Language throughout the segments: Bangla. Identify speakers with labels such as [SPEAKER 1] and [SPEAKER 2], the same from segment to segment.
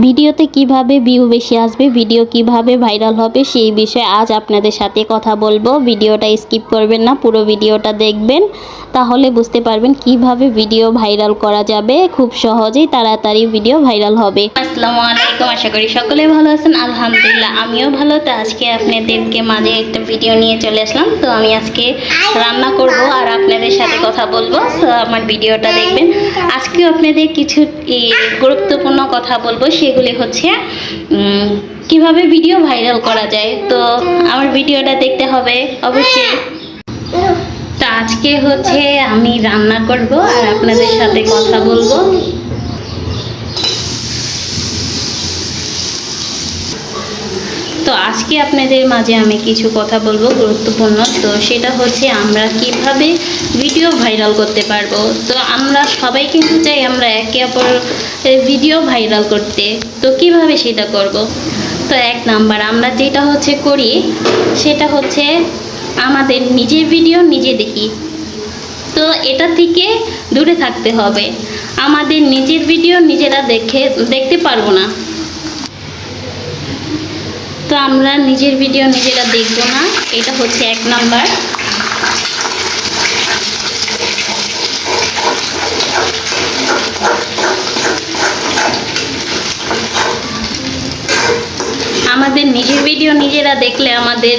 [SPEAKER 1] ভিডিওতে কীভাবে ভিউ বেশি আসবে ভিডিও কীভাবে ভাইরাল হবে, সেই বিষয়ে আজ আপনাদের সাথে কথা বলব। ভিডিওটা স্কিপ করবেন না, পুরো ভিডিওটা দেখবেন। তাহলে বুঝতে পারবেন কীভাবে ভিডিও ভাইরাল করা যাবে। খুব সহজেই তাড়াতাড়ি ভিডিও ভাইরাল হবে। আসসালামু আলাইকুম, আশা করি সকলে ভালো আছেন। আলহামদুলিল্লাহ, আমিও ভালো। তো আজকে আপনাদেরকে মাঝে একটা ভিডিও নিয়ে চলে আসলাম। তো আমি আজকে রান্না করব আর আপনাদের সাথে কথা বলব। আমার ভিডিওটা দেখবেন। আজকেও আপনাদের কিছু গুরুত্বপূর্ণ কথা বলব। সেগুলি হচ্ছে কীভাবে ভিডিও ভাইরাল করা যায়, তো আমার ভিডিওটা দেখতে হবে, অবশ্যই। তো আজকে হচ্ছে আমি রান্না করব আর আপনাদের সাথে কথা বলব। তো আজকে আপনাদের মাঝে আমি কিছু কথা বলব গুরুত্বপূর্ণ। তো সেটা হচ্ছে আমরা কীভাবে ভিডিও ভাইরাল করতে পারব। তো আমরা সবাই কিন্তু চাই আমরা একে অপর ভিডিও ভাইরাল করতে। তো কীভাবে সেটা করব? তো এক নাম্বার আমরা যেটা হচ্ছে করি, সেটা হচ্ছে আমাদের নিজের ভিডিও নিজে দেখি। তো এটা থেকে দূরে থাকতে হবে। আমাদের নিজের ভিডিও নিজেরা দেখে, দেখতে পারব না। তো আমরা নিজের ভিডিও নিজেরা দেখব না। এটা হচ্ছে এক নাম্বার। আমাদের নিজের ভিডিও নিজেরা দেখলে আমাদের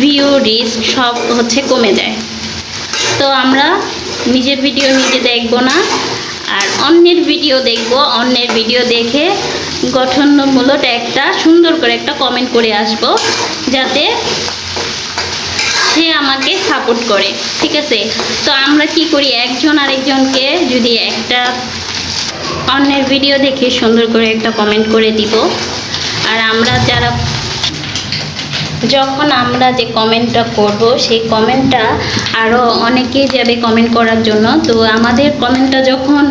[SPEAKER 1] ভিউ রিস্ক সব হচ্ছে কমে যায়। তো আমরা নিজের ভিডিও নিজে দেখব না। আর অন্যের ভিডিও দেখব, অন্যের ভিডিও দেখে গঠনমূলক একটা সুন্দর করে একটা কমেন্ট করে আসব, যাতে সে আমাকে সাপোর্ট করে, ঠিক আছে? তো আমরা কি করি, একজন আরেকজনকে যদি একটা অন্যের ভিডিও দেখে সুন্দর করে একটা কমেন্ট করে দিব, আর আমরা যারা যখন আমরা যে কমেন্টটা করব, সেই কমেন্টটা আরও অনেকেই যাবে কমেন্ট করার জন্য। তো আমাদের কমেন্টটা যখন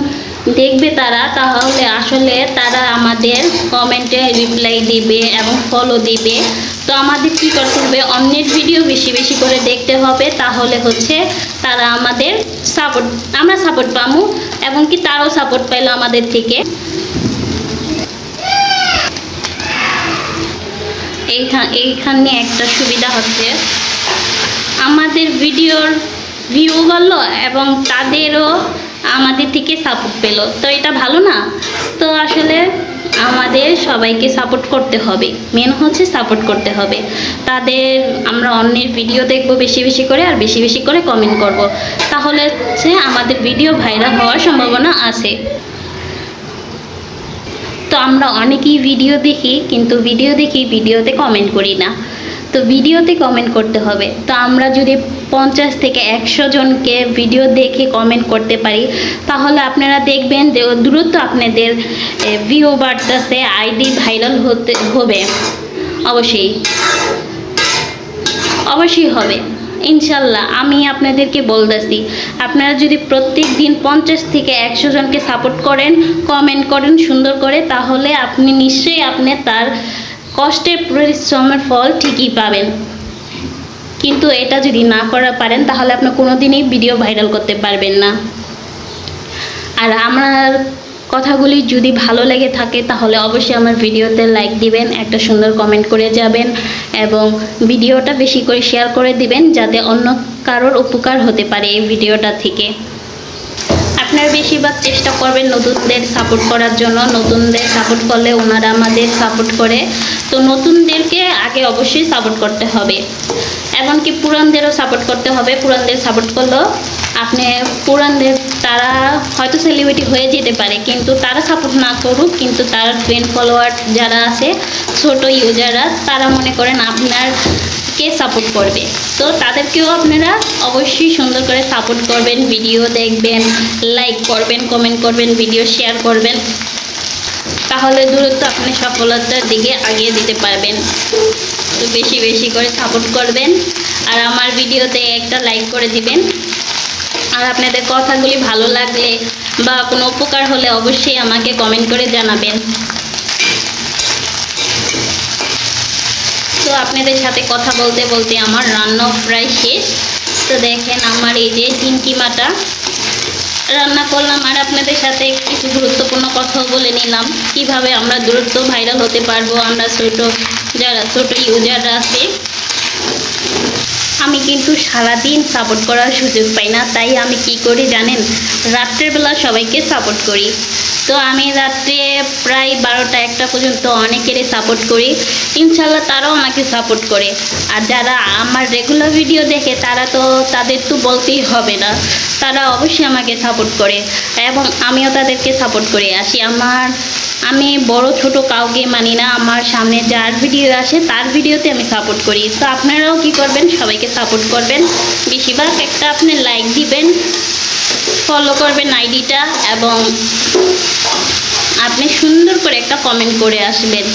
[SPEAKER 1] দেখবে তারা, তাহলে আসলে তারা আমাদের কমেন্টে রিপ্লাই দিবে এবং ফলো দিবে। তো আমাদের কী করতে হবে? অন্যের ভিডিও বেশি বেশি করে দেখতে হবে, তাহলে হচ্ছে তারা আমাদের সাপোর্ট আমরা সাপোর্ট পাবো এবং কি তারাও সাপোর্ট পাইলো আমাদের থেকে। এইখান এইখানে একটা সুবিধা হচ্ছে। আমাদের ভিডিওর ভিউ বাড়লো এবং তাদেরও আমাদের থেকে সাপোর্ট পেল। তো এটা ভালো না? তো আসলে আমাদের সবাইকে সাপোর্ট করতে হবে। মেন হচ্ছে সাপোর্ট করতে হবে। তাদের আমরা অন্যের ভিডিও দেখব বেশি বেশি করে আর বেশি বেশি করে কমেন্ট করব। তাহলে হচ্ছে আমাদের ভিডিও ভাইরাল হওয়ার সম্ভাবনা আছে। আমরা অনেকেই ভিডিও দেখি, কিন্তু ভিডিও দেখি ভিডিওতে কমেন্ট করি না। তো ভিডিওতে কমেন্ট করতে হবে। তো আমরা যদি পঞ্চাশ থেকে একশো জনকে ভিডিও দেখে কমেন্ট করতে পারি, তাহলে আপনারা দেখবেন যে দ্রুত আপনাদের ভিউ বাড়তেছে আইডি ভাইরাল হতে, হবে। অবশ্যই। অবশ্যই হবে। ইনশাল্লাহ, আমি আপনাদেরকে বলতেছি। আপনারা যদি প্রত্যেক দিন পঞ্চাশ থেকে একশো জনকে সাপোর্ট করেন কমেন্ট করেন সুন্দর করে, তাহলে আপনি নিশ্চয়ই আপনি তার কষ্টের পরিশ্রমের ফল ঠিকই পাবেন। কিন্তু এটা যদি না করা পারেন, তাহলে আপনি কোনোদিনই ভিডিও ভাইরাল করতে পারবেন না। আর আমার কথাগুলি যদি ভালো লেগে থাকে, তাহলে অবশ্যই আমার ভিডিওতে লাইক দিবেন, একটা সুন্দর কমেন্ট করে যাবেন, এবং ভিডিওটা বেশি করে শেয়ার করে দিবেন, যাতে অন্য কারোর উপকার হতে পারে এই ভিডিওটা থেকে। আপনারা বেশিরভাগ চেষ্টা করবেন নতুনদের সাপোর্ট করার জন্য। নতুনদের সাপোর্ট করলে ওনারা আমাদের সাপোর্ট করে। তো নতুনদেরকে আগে অবশ্যই সাপোর্ট করতে হবে। এমনকি পুরানদেরও সাপোর্ট করতে হবে। পুরানদের সাপোর্ট করলেও আপনি পুরানদের তারা হয়তো সেলিব্রিটি হয়ে যেতে পারে, কিন্তু তারা সাপোর্ট না করুক, কিন্তু তার ফ্রেন্ড ফলোয়ার যারা আছে, ছোট ইউজাররা, তারা মনে করেন আপনার কে সাপোর্ট করবে। তো তাদেরকেও আপনারা অবশ্যই সুন্দর করে সাপোর্ট করবেন ভিডিও দেখবেন লাইক করবেন কমেন্ট করবেন ভিডিও শেয়ার করবেন। তাহলে দূরত্ব আপনি সফলতার দিকে আগিয়ে দিতে পারবেন। তো বেশি বেশি করে সাপোর্ট করবেন। আর আমার ভিডিওতে একটা লাইক করে দিবেন। আর আপনাদের কথাগুলি ভালো লাগলে বা কোনো উপকার হলে অবশ্যই আমাকে কমেন্ট করে জানাবেন। তো আপনাদের সাথে কথা বলতে বলতে আমার রান্না প্রায় শেষ। তো দেখেন আমার এই যে তিন কিমাটা রান্না করলাম আর আপনাদের সাথে কিছু গুরুত্বপূর্ণ কথা বলে নিলাম। কীভাবে আমরা দ্রুত ভাইরাল হতে পারব, আমরা ছোট, যারা ছোট ইউজাররা আছে আমি কিন্তু সারাদিন সাপোর্ট করার সুযোগ পাই না, তাই আমি কি করি জানেন? রাত্রের বেলা সবাইকে সাপোর্ট করি। তো আমি রাত্রে প্রায় বারোটা একটা পর্যন্ত অনেকেরই সাপোর্ট করি। ইনশাল্লাহ তারাও আমাকে সাপোর্ট করে। আর যারা আমার রেগুলার ভিডিও দেখে, তারা তো তাদের তো বলতেই হবে না। তারা অবশ্যই আমাকে সাপোর্ট করে এবং আমিও তাদেরকে সাপোর্ট করে আসি। আমার আমি বড় ছোট কাউকে মানি না, আমার সামনে যার ভিডিও আসে তার ভিডিওতে আমি সাপোর্ট করি। তো আপনারাও কি করবেন? সবাইকে সাপোর্ট করবেন। বেশিরভাগ একটা আপনি লাইক দিবেন ফলো করবেন আইডিটা এবং আপনি সুন্দর করে একটা কমেন্ট করে আসবেন।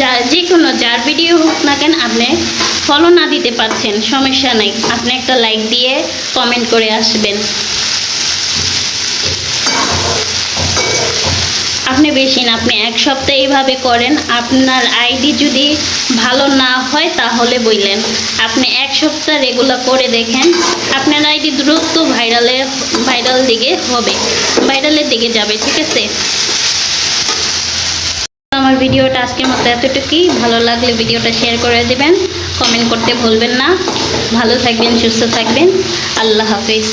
[SPEAKER 1] যা যে কোনো যার ভিডিও হোক না কেন আপনি ফলো না দিতে পারছেন, সমস্যা নেই। আপনি একটা লাইক দিয়ে কমেন্ট করে আসবেন। আপনি বেশি না, আপনি এক সপ্তাহ এইভাবে করেন। আপনার আইডি যদি ভালো না হয় তাহলে বললেন আপনি এক সপ্তাহ রেগুলার করে দেখেন, আপনার আইডি দ্রুত ভাইরালে, ভাইরাল দিকে হবে, ভাইরালের দিকে যাবে, ঠিক আছে? আমার ভিডিওটা আজকের মতো এতটুকুই। ভালো লাগলে ভিডিওটা শেয়ার করে দেবেন কমেন্ট করতে ভুলবেন না। ভালো থাকবেন, সুস্থ থাকবেন। আল্লাহ হাফিজ।